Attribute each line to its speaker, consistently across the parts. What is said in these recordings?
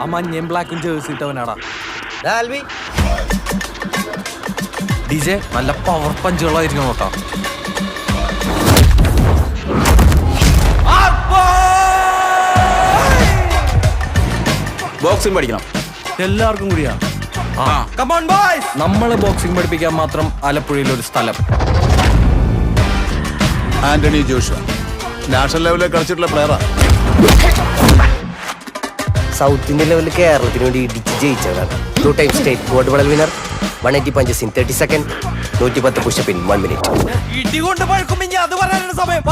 Speaker 1: ആ മഞ്ഞയും ബ്ലാക്കും ജേഴ്സി ഇട്ടവനാടാ.
Speaker 2: ആൽബി.
Speaker 1: ഡി ജെ നല്ല പവർ പഞ്ചുകളായിരിക്കും നോക്കാം
Speaker 3: ബോക്സിംഗ് പഠിക്കണം.
Speaker 1: എല്ലാവർക്കും കൂടിയാ? നമ്മളെ ബോക്സിംഗ് പഠിപ്പിക്കാൻ മാത്രം ആലപ്പുഴയിൽ ഒരു സ്ഥലം
Speaker 4: ആന്റണി ജോഷ നാഷണൽ ലെവലിൽ കളിച്ചിട്ടുള്ള പ്ലെയറാ
Speaker 2: സൗത്ത് ഇന്ത്യൻ ലെവലിൽ കേരളത്തിന് വേണ്ടി ഇടിച്ച് ജയിച്ചതാണ്. Two time state gold medal winner one eighty punches in thirty second നൂറ്റി പത്ത് പുഷപ്പ് ഇൻ വൺ മിനിറ്റ്
Speaker 1: അത് പറയാനുള്ള സമയം.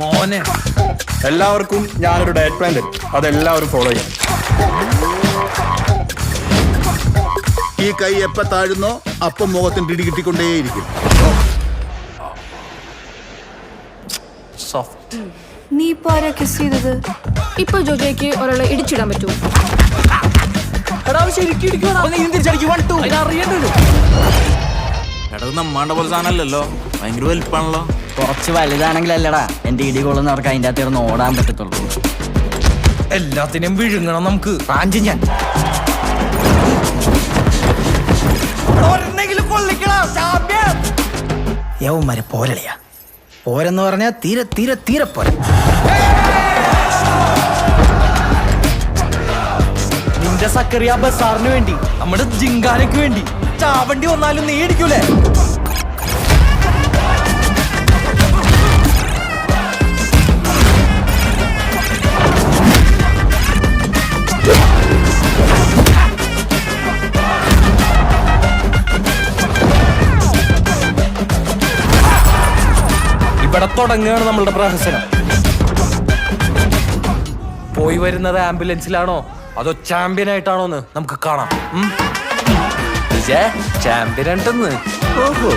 Speaker 1: മോനെ.
Speaker 3: എല്ലാവർക്കും ഞാനൊരു ഡയറ്റ് പ്ലാൻ തരും അതെല്ലാവരും ഫോളോ ചെയ്യണം.
Speaker 4: ഈ കൈ എപ്പ താഴുന്നോ അപ്പം മുഖത്തിന് ഇടി കിട്ടിക്കൊണ്ടേയിരിക്കും.
Speaker 1: സോഫ്റ്റ്
Speaker 5: നീ ഇപ്പൊ ആരാ കിസ് ചെയ്തത്?
Speaker 6: ഇപ്പൊ ജോജോയ്ക്ക് ഒരാളെ ഇടിച്ചിടാൻ പറ്റുമോ?
Speaker 1: അറിയണ്ടല്ലോ
Speaker 3: എടാ നമ്മാണ്ട പോലെ സാധനമല്ലല്ലോ. ഭയങ്കര വലിപ്പാണല്ലോ
Speaker 7: കുറച്ച് വലുതാണെങ്കിലല്ലടാ എന്റെ ഇടി കൊള്ളുന്നവർക്ക് അതിന്റെ അകത്ത് ഓടാൻ പറ്റത്തുള്ളൂ.
Speaker 1: എല്ലാത്തിനും വിഴുങ്ങണം നമുക്ക്. റാഞ്ചി ഞാൻ.
Speaker 8: യവന്മാരെ പോരളിയാ. പോരെന്ന് പറഞ്ഞാൽ തീരെ തീരെ തീരെ പോരെ.
Speaker 1: നിന്റെ സക്കറിയ ബസാറിന് വേണ്ടി നമ്മുടെ ജിങ്കാനയ്ക്ക് വേണ്ടി. ചാവണ്ടി വന്നാലും നീ ഇടിക്കൂലേ? ഇവിടെ തുടങ്ങുകയാണ് നമ്മളുടെ പ്രഹസനം. പോയി വരുന്നത് ആംബുലൻസിലാണോ? അതോ ചാമ്പ്യൻ ആയിട്ടാണോന്ന് നമുക്ക് കാണാം? ചാമ്പ്യൻ ഉണ്ടെന്ന്. ഓഹോ.